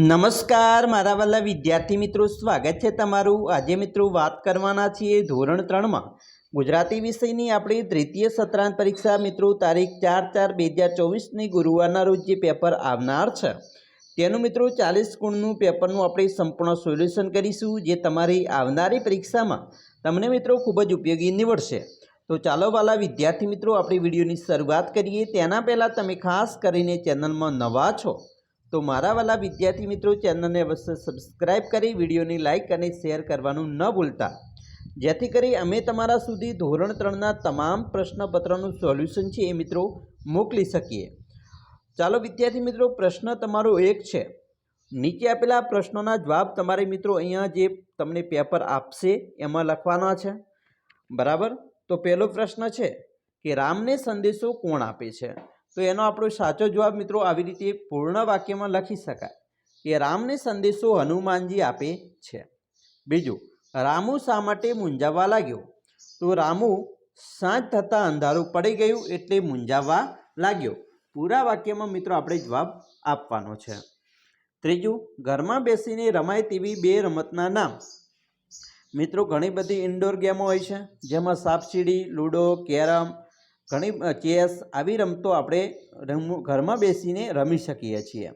નમસ્કાર, મારા વાલા વિદ્યાર્થી મિત્રો, સ્વાગત છે તમારું. આજે મિત્રો વાત કરવાના છીએ ધોરણ ત્રણમાં. ગુજરાતી વિષયની આપણી તૃતીય સત્રાંત પરીક્ષા મિત્રો, તારીખ ચાર ચાર બે હજાર ચોવીસની ગુરુવારના રોજ જે પેપર આવનાર છે, તેનું મિત્રો ચાલીસ ગુણનું પેપરનું આપણે સંપૂર્ણ સોલ્યુશન કરીશું, જે તમારી આવનારી પરીક્ષામાં તમને મિત્રો ખૂબ જ ઉપયોગી નીવડશે. તો ચાલો વાલા વિદ્યાર્થી મિત્રો, આપણી વિડીયોની શરૂઆત કરીએ. તેના પહેલાં તમે ખાસ કરીને ચેનલમાં નવા છો તો મારા વાલા વિદ્યાર્થી મિત્રો ચેનલને અવશ્ય સબસ્ક્રાઈબ કરી, વિડીયોની લાઇક અને શેર કરવાનું ન ભૂલતા. જેથી કરી અમે તમારા સુધી ધોરણ ત્રણના તમામ પ્રશ્નપત્રનું સોલ્યુશન છે એ મિત્રો મોકલી શકીએ. ચાલો વિદ્યાર્થી મિત્રો, પ્રશ્ન તમારો એક છે. નીચે આપેલા પ્રશ્નોના જવાબ તમારે મિત્રો અહીંયા જે તમને પેપર આપશે એમાં લખવાના છે. બરાબર? તો પહેલો પ્રશ્ન છે કે રામને સંદેશો કોણ આપે છે? તો એનો આપણો સાચો જવાબ મિત્રો આવી રીતે પૂર્ણ વાક્યમાં લખી શકાય કે રામને સંદેશો હનુમાનજી આપે છે. બીજું, રામુ શા માટે મૂંઝાવા લાગ્યો? તો રામુ સાંજ થતાં અંધારું પડી ગયું એટલે મૂંઝાવા લાગ્યો. પૂરા વાક્યમાં મિત્રો આપણે જવાબ આપવાનો છે. ત્રીજું, ઘરમાં બેસીને રમાય તેવી બે રમતના નામ. મિત્રો, ઘણી બધી ઇન્ડોર ગેમો હોય છે, જેમાં સાપસીડી, લૂડો, કેરમ ઘણી ચેસ આવી રમતો આપણે રમ- ઘરમાં બેસીને રમી શકીએ છીએ.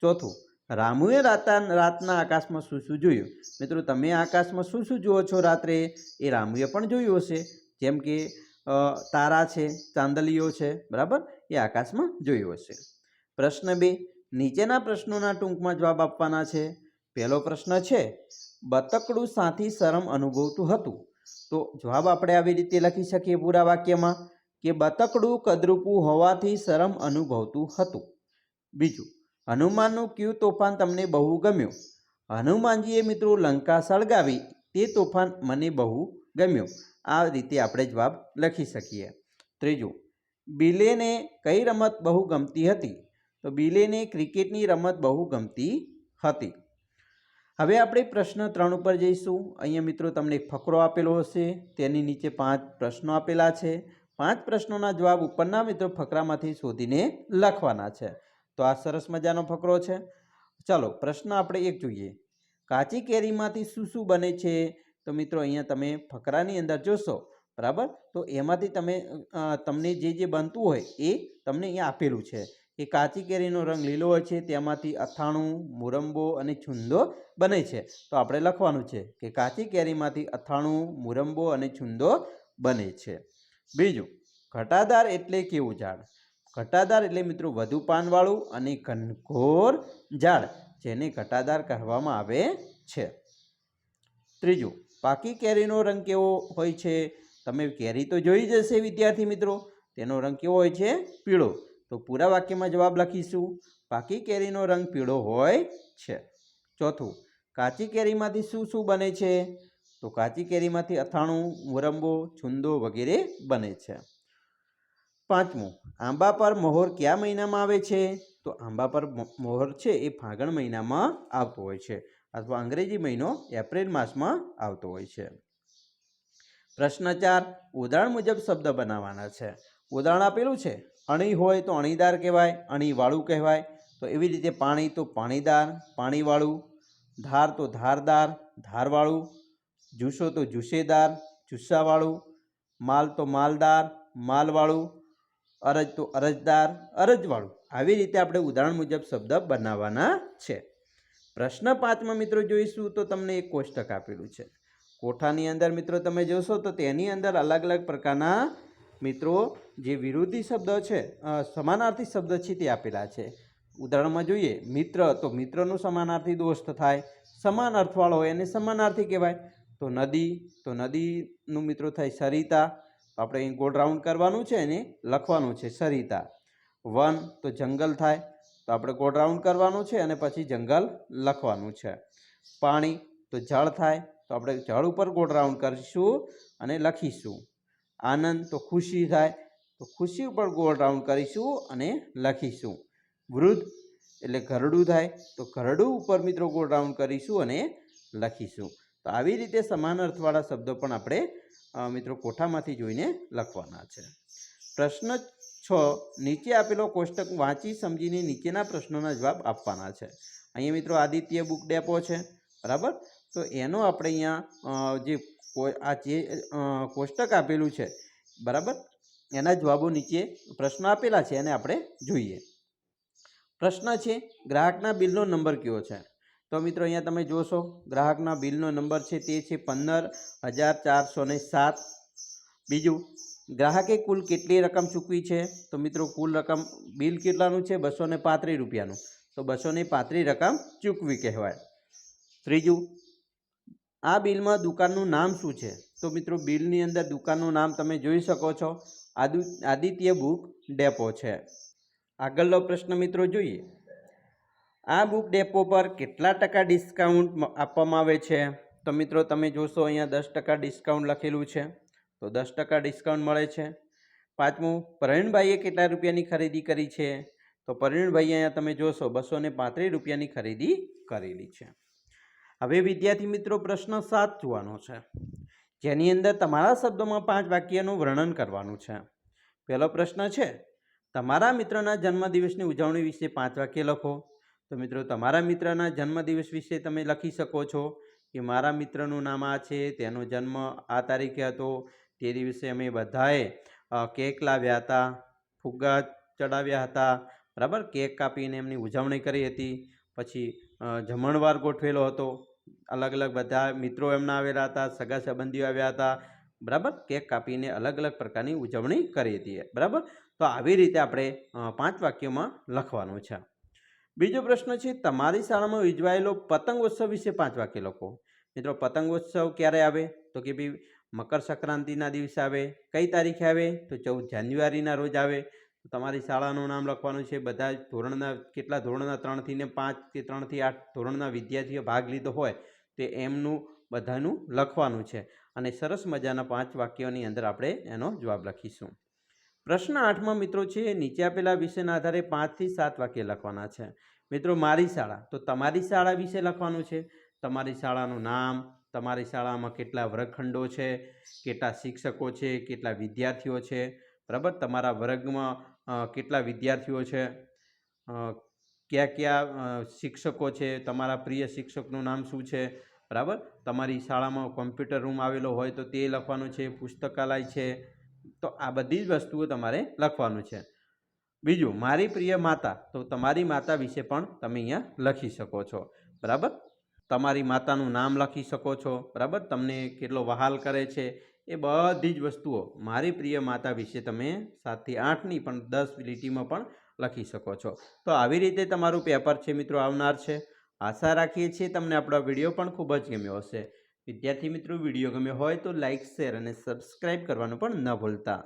ચોથું, રામુએ રાતા, રાતના આકાશમાં શું શું જોયું? મિત્રો, તમે આકાશમાં શું શું જુઓ છો રાત્રે? એ રામુએ પણ જોયું હશે. જેમ કે તારા છે, ચાંદલીઓ છે, બરાબર? એ આકાશમાં જોયું હશે. પ્રશ્ન બે, નીચેના પ્રશ્નોના ટૂંકમાં જવાબ આપવાના છે? પહેલો પ્રશ્ન છે, બતકડું સાથી શરમ અનુભવતું હતું? તો જવાબ આપણે આવી રીતે લખી શકીએ પૂરા વાક્યમાં. કે બતકડું કદરૂપું હોવાથી શરમ અનુભવતું હતું. બીજું, હનુમાનનું ક્યુ તોફાન તમને બહુ ગમ્યું? હનુમાનજીએ મિત્રો લંકા સળગાવી, તે તોફાન મને બહુ ગમ્યું. આ રીતે આપણે જવાબ લખી શકીએ. ત્રીજું, બિલેને કઈ રમત બહુ ગમતી હતી? તો બિલેને ક્રિકેટની રમત બહુ ગમતી હતી. હવે આપણે પ્રશ્ન ત્રણ ઉપર જઈશું. અહીંયા મિત્રો તમને એક ફકરો આપેલો હશે. તેની નીચે પાંચ પ્રશ્નો આપેલા છે. પાંચ પ્રશ્નોના જવાબ ઉપરના મિત્રો ફકરામાંથી શોધીને લખવાના છે. તો આ સરસ મજાનો ફકરો છે. ચાલો, પ્રશ્ન આપણે એક જોઈએ. કાચી કેરીમાંથી શું શું બને છે? તો મિત્રો, અહીંયા તમે ફકરાની અંદર જોશો. બરાબર? તો એમાંથી તમે તમને જે જે બનતું હોય એ તમને અહીંયા આપેલું છે. કે કાચી કેરીનો રંગ લીલો હોય છે, તેમાંથી અથાણું, મુરંબો અને છુંદો બને છે. તો આપણે લખવાનું છે કે કાચી કેરીમાંથી અથાણું, મુરંબો અને છુંદો બને છે. બીજું, ઘટાદાર એટલે કેવું ઝાડ? ઘટાદાર એટલે મિત્રો વધુ પાનવાળું અને ઘનઘોર ઝાડ, જેને ઘટાદાર કહેવામાં આવે છે. ત્રીજું, પાકી કેરીનો રંગ કેવો હોય છે? તમે કેરી તો જોઈ જશે વિદ્યાર્થી મિત્રો, તેનો રંગ કેવો હોય છે? પીળો. તો પૂરા વાક્યમાં જવાબ લખીશું. પાકી કેરીનો રંગ પીળો હોય છે. ચોથું, કાચી કેરીમાંથી શું શું બને છે? તો કાચી કેરીમાંથી અથાણું મુરંબો છુંદો વગેરે બને છે. પાંચમું, આંબા પર મોહર કયા મહિનામાં આવે છે? તો આંબા પર મહોર છે એ ફાગણ મહિનામાં આવતો હોય છે અથવા અંગ્રેજી મહિનો એપ્રિલ માસમાં આવતો હોય છે. પ્રશ્ન ચાર, ઉદાહરણ મુજબ શબ્દ બનાવવાના છે. ઉદાહરણ આપેલું છે, અણી હોય તો અણીદાર કહેવાય, અણીવાળું કહેવાય. તો એવી રીતે પાણી તો પાણીદાર, પાણીવાળું. ધાર તો ધારદાર, ધારવાળું. જુસ્સો તો જુસ્સેદાર, જુસ્સાવાળું, માલ તો માલદાર, માલવાળું, અરજ તો અરજદાર, અરજવાળું. આવી રીતે આપણે ઉદાહરણ મુજબ શબ્દ બનાવવાના છે. પ્રશ્ન પાંચમાં મિત્રો જોઈશું તો તમને એક કોષ્ટક આપેલું છે. કોઠાની અંદર મિત્રો તમે જોશો તો તેની અંદર અલગ અલગ પ્રકારના મિત્રો જે વિરોધી શબ્દ છે સમાનાર્થી શબ્દ છે તે આપેલા છે. ઉદાહરણમાં જોઈએ, મિત્ર તો મિત્રનું સમાનાર્થી દોસ્ત થાય, સમાન અર્થવાળો હોય એને સમાનાર્થી કહેવાય. તો નદી, તો નદીનું મિત્રો થાય સરિતા. આપણે અહીં ગોળ રાઉન્ડ કરવાનું છે અને લખવાનું છે સરિતા. વન, તો જંગલ થાય. તો આપણે ગોળ રાઉન્ડ કરવાનું છે અને પછી જંગલ લખવાનું છે. પાણી, તો જળ થાય. તો આપણે જળ ઉપર ગોળ રાઉન્ડ કરીશું અને લખીશું. આનંદ, તો ખુશી થાય. તો ખુશી ઉપર ગોળ રાઉન્ડ કરીશું અને લખીશું. વૃદ્ધ, એટલે ઘરડું થાય. તો ઘરડું ઉપર મિત્રો ગોળ રાઉન્ડ કરીશું અને લખીશું. તો આવી રીતે સમાન અર્થવાળા શબ્દો પણ આપણે મિત્રો કોઠામાંથી જોઈને લખવાના છે. પ્રશ્ન છ, નીચે આપેલો કોષ્ટક વાંચી સમજીને નીચેના પ્રશ્નોના જવાબ આપવાના છે. અહીંયા મિત્રો આદિત્ય બુક ડેપો છે, બરાબર? તો એનો આપણે અહીંયા જે આ જે કોષ્ટક આપેલું છે, બરાબર? એના જવાબો નીચે પ્રશ્નો આપેલા છે, એને આપણે જોઈએ. પ્રશ્ન છે, ગ્રાહકના બિલનો નંબર કયો છે? તો મિત્રો અહીંયા તમે જોશો, ગ્રાહકના બિલનો નંબર છે તે છે પંદર હજાર ચારસો ને સાત. બીજું, ગ્રાહકે કુલ કેટલી રકમ ચૂકવી છે? તો મિત્રો કુલ રકમ, બિલ કેટલાનું છે? બસો ને પાંત્રીસ રૂપિયાનું. તો બસો ને પાંત્રીસ રકમ ચૂકવી કહેવાય. ત્રીજું, આ બિલમાં દુકાનનું નામ શું છે? તો મિત્રો બિલની અંદર દુકાનનું નામ તમે જોઈ શકો છો. આદુ, આદિત્ય બુક ડેપો છે. આગળનો પ્રશ્ન મિત્રો જોઈએ. આ બુક ડેપો પર કેટલા ટકા ડિસ્કાઉન્ટ આપવામાં આવે છે? તો મિત્રો, તમે જોશો અહીંયા દસ ટકા ડિસ્કાઉન્ટ લખેલું છે. તો દસ ટકા ડિસ્કાઉન્ટ મળે છે. પાંચમું પ્રવીણભાઈએ કેટલા રૂપિયાની ખરીદી કરી છે? તો પ્રવીણભાઈએ અહીંયા તમે જોશો બસો ને પાંત્રીસ રૂપિયાની ખરીદી કરેલી છે. હવે વિદ્યાર્થી મિત્રો, પ્રશ્ન સાત જોવાનો છે. જેની અંદર તમારા શબ્દોમાં પાંચ વાક્યનું વર્ણન કરવાનું છે. પહેલો પ્રશ્ન છે, તમારા મિત્રના જન્મદિવસની ઉજવણી વિશે પાંચ વાક્ય લખો. તો મિત્રો, તમારા મિત્રના જન્મદિવસ વિશે તમે લખી શકો છો કે મારા મિત્રનું નામ આ છે, તેનો જન્મ આ તારીખે હતો, તે દિવસે અમે બધાએ કેક લાવ્યા હતા, ફુગ્ગા ચડાવ્યા હતા, બરાબર? કેક કાપીને એમની ઉજવણી કરી હતી, પછી જમણવાર ગોઠવેલો હતો, અલગ અલગ બધા મિત્રો એમના આવેલા હતા, સગા સંબંધીઓ આવ્યા હતા, બરાબર? કેક કાપીને અલગ અલગ પ્રકારની ઉજવણી કરી હતી, બરાબર? તો આવી રીતે આપણે પાંચ વાક્યોમાં લખવાનું છે. બીજો પ્રશ્ન છે, તમારી શાળામાં ઉજવાયેલો પતંગોત્સવ વિશે પાંચ વાક્ય લખો. મિત્રો પતંગોત્સવ ક્યારે આવે? તો કે ભાઈ મકર સંક્રાંતિના દિવસે આવે. કઈ તારીખે આવે? તો ચૌદ જાન્યુઆરીના રોજ આવે. તો તમારી શાળાનું નામ લખવાનું છે, બધા જ ધોરણના, કેટલા ધોરણના, ત્રણથી ને પાંચ કે ત્રણથી આઠ ધોરણના વિદ્યાર્થીઓ ભાગ લીધો હોય, તે એમનું બધાનું લખવાનું છે. અને સરસ મજાના પાંચ વાક્યોની અંદર આપણે એનો જવાબ લખીશું. પ્રશ્ન આઠમાં મિત્રો છે નીચે આપેલા વિષયના આધારે પાંચથી સાત વાક્ય લખવાના છે. મિત્રો, મારી શાળા, તો તમારી શાળા વિશે લખવાનું છે? તમારી શાળાનું નામ, તમારી શાળામાં કેટલા વર્ગખંડો છે, કેટલા શિક્ષકો છે, કેટલા વિદ્યાર્થીઓ છે? બરાબર? તમારા વર્ગમાં કેટલા વિદ્યાર્થીઓ છે? કયા કયા શિક્ષકો છે? તમારા પ્રિય શિક્ષકનું નામ શું છે? બરાબર? તમારી શાળામાં કોમ્પ્યુટર રૂમ આવેલો હોય તો તે લખવાનું છે, પુસ્તકાલય છે તો આ બધી જ વસ્તુઓ તમારે લખવાનું છે. બીજું, મારી પ્રિય માતા, તો તમારી માતા વિશે પણ તમે અહીંયા લખી શકો છો. બરાબર? તમારી માતાનું નામ લખી શકો છો. બરાબર? તમને કેટલો વહાલ કરે છે. એ બધી જ વસ્તુઓ મારી પ્રિય માતા વિશે તમે સાતથી આઠની પણ દસ લીટીમાં પણ લખી શકો છો. તો આવી રીતે તમારું પેપર છે મિત્રો, આવનાર છે. આશા રાખીએ છીએ તમને આપણો વીડિયો પણ ખૂબ જ ગમ્યો હશે. વિદ્યાર્થી મિત્રો વીડિયો ગમ્યો હોય તો લાઇક શેર અને સબસ્ક્રાઈબ કરવાનું પણ ન ભૂલતા.